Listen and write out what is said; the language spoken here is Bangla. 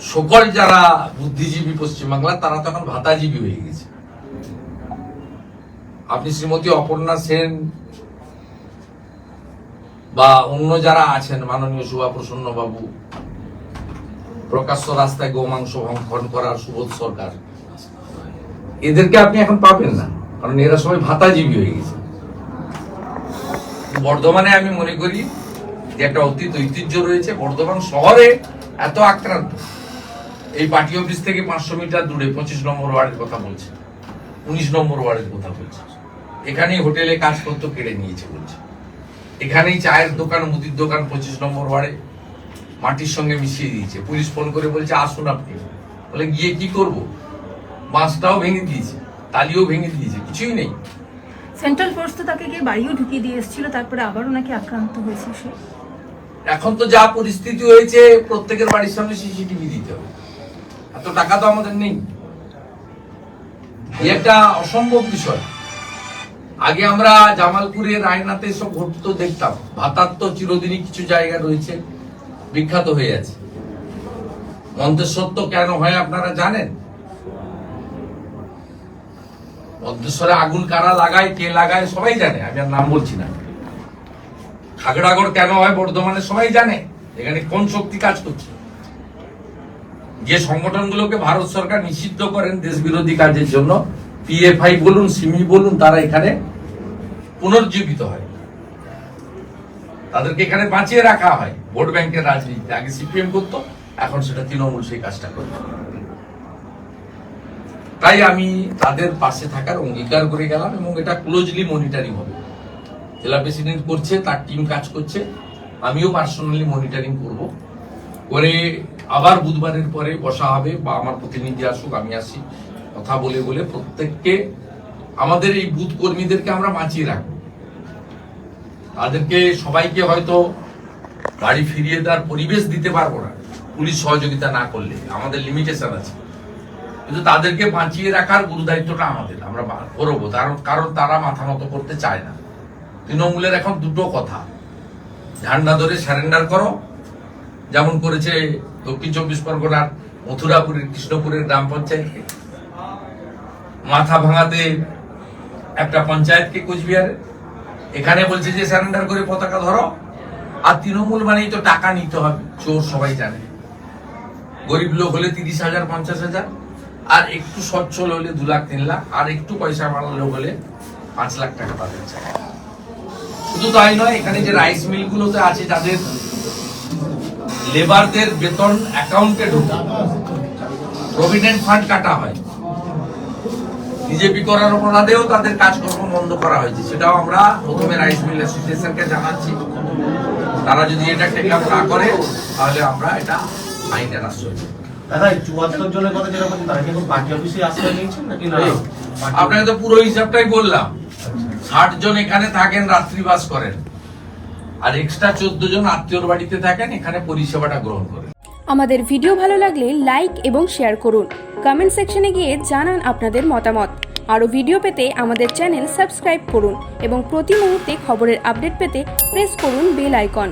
সকল যারা বুদ্ধিজীবী পশ্চিমবাংলা তারা তখন ভাতাজীবী হয়ে গেছে। আপনি শ্রীমতী অপর্ণা সেন বা অন্য যারা আছেন, মাননীয় সুভা প্রসন্ন বাবু প্রকাশ্য রাস্তায় গোমাংস ভক্ষণ করার সুবোধ সরকার, এদেরকে আপনি এখন পাবেন না, কারণ এরা সবাই ভাতাজীবী হয়ে গেছে। বর্ধমানে আমি মনে করি যে একটা অতীত ঐতিহ্য রয়েছে। বর্ধমান শহরে এত আক্রান্ত। এই পার্টি অফিস থেকে পাঁচশো মিটার দূরে পঁচিশ নম্বর ওয়ার্ডের কথা বলছে। উনিশ নম্বর ওয়ার্ডের কথা বলছে। এখানেই হোটেলে কাজ করতে কেড়ে নিয়েছে বলছে। এখানেই চায়ের দোকান মুদির দোকান পঁচিশ নম্বর ওয়ার্ডে মাটির সঙ্গে মিশিয়ে দিয়েছে। পুলিশ ফোন করে বলছে আসুন আপনি। বলে গিয়ে কি করব? বাঁশটাও ভেঙে দিয়েছে তালিও ভেঙে দিয়েছে কিছুই নেই। সেন্ট্রাল ফোর্স তো তাকে গিয়ে বাড়িও ঢুকিয়ে দিয়ে এসেছিল তারপরে আবারও নাকি আক্রান্ত হয়েছে সে। এখন তো যা পরিস্থিতি হয়েছে প্রত্যেকের বাড়ির সামনে সিসিটিভি দিতে হবে। এত টাকা তো আমাদের নেই। একটা অসম্ভব বিষয়। আগে আমরা জামালপুরের আয়নাতে সব ঘটতো দেখতাম। ভাতার তো চিরদিনই কিছু জায়গা রয়েছে, বিখ্যাত হয়ে আছে। মন্তেশ্বর কেন হয় আপনারা জানেন? মন্তেশ্বরে আগুন কারা লাগায়, কে লাগায় সবাই জানে, আমি আর নাম বলছি না। খাগড়াগড় কেন হয়, বর্ধমানে সবাই জানে। এখানে কোন শক্তি কাজ করছে? যে সংগঠনগুলোকে ভারত সরকার নিষিদ্ধ করেন দেশ বিরোধী কাজের জন্য পিএফআই বলুন, সিমি বলুন, তারা এখানে পুনর্জীবিত হয়। তাদেরকে এখানে বাঁচিয়ে রাখা হয়, ভোট ব্যাংকের রাজনীতি আগে সিপিএম করতো, এখন সেটা তৃণমূল সেই কাজটা করতো। তাই আমি তাদের পাশে থাকার অঙ্গীকার করে গেলাম এবং এটা ক্লোজলি মনিটরিং হবে। জেলা প্রেসিডেন্ট করছে, তার টিম কাজ করছে, আমিও পার্সোনালি মনিটরিং করব। করে আবার বুধবারের পরে বসা হবে বা আমার প্রতিনিধি আসুক, আমি আসি। কথা বলে বলে প্রত্যেককে, আমাদের এই বুথ কর্মীদেরকে আমরা বাঁচিয়ে রাখব। তাদেরকে সবাইকে হয়তো বাড়ি ফিরিয়ে দেওয়ার পরিবেশ দিতে পারব না, পুলিশ সহযোগিতা না করলে। আমাদের লিমিটেশন আছে। কিন্তু তাদেরকে বাঁচিয়ে রাখার গুরু দায়িত্বটা আমাদের। আমরা করব। কারণ কারণ তারা মাথা মতো করতে চায় না। তৃণমূলের এখন দুটো কথা। ঝান্ডা ধরে স্যারেন্ডার করো যেমন করেছে দক্ষিণ চব্বিশ পরগনার মথুরাপুরের কৃষ্ণপুরের গ্রাম পঞ্চায়েতকে মাথা ভাঙাতে একটা পঞ্চায়েতকে কোচবিহারে। এখানে বলছে যে স্যারেন্ডার করে পতাকা ধরো। আর তৃণমূল মানেই তো টাকা নিতে হবে, চোর সবাই জানে। গরিব লোক হলে তিরিশ হাজার, পঞ্চাশ হাজার। আর একটু সচ্ছল হলে দু লাখ, তিন লাখ। আর একটু পয়সা মারা লোক হলে পাঁচ লাখ টাকা চাই শুধু তাই নয়, এখানে যে রাইস মিলগুলোতে আছে, যাদের লেবারদের বেতন অ্যাকাউন্টে ঢোকে। প্রভিডেন্ট ফান্ড কাটা হয়। বিজেপি করার অপরাধেও তাদের কাজকর্ম বন্ধ করা হয়েছে। সেটাও আমরা প্রথমে রাইস মিল অ্যাসোসিয়েশনকে জানাচ্ছি। তারা যদি এটা টেক আপ না করে তাহলে আমরা এটা আইনের আশ্রয় আপনাকে তো পুরো হিসাবটাই বললাম। ষাট জন এখানে থাকেন রাত্রিবাস করেন। আর এক্সট্রা চোদ্দ জন আত্মীয়র বাড়িতে থাকেন, এখানে পরিষেবাটা গ্রহণ করেন। আমাদের ভিডিও ভালো লাগলে লাইক এবং শেয়ার করুন। কমেন্ট সেকশনে গিয়ে জানান আপনাদের মতামত। আরও ভিডিও পেতে আমাদের চ্যানেল সাবস্ক্রাইব করুন এবং প্রতি মুহূর্তে খবরের আপডেট পেতে প্রেস করুন বেল আইকন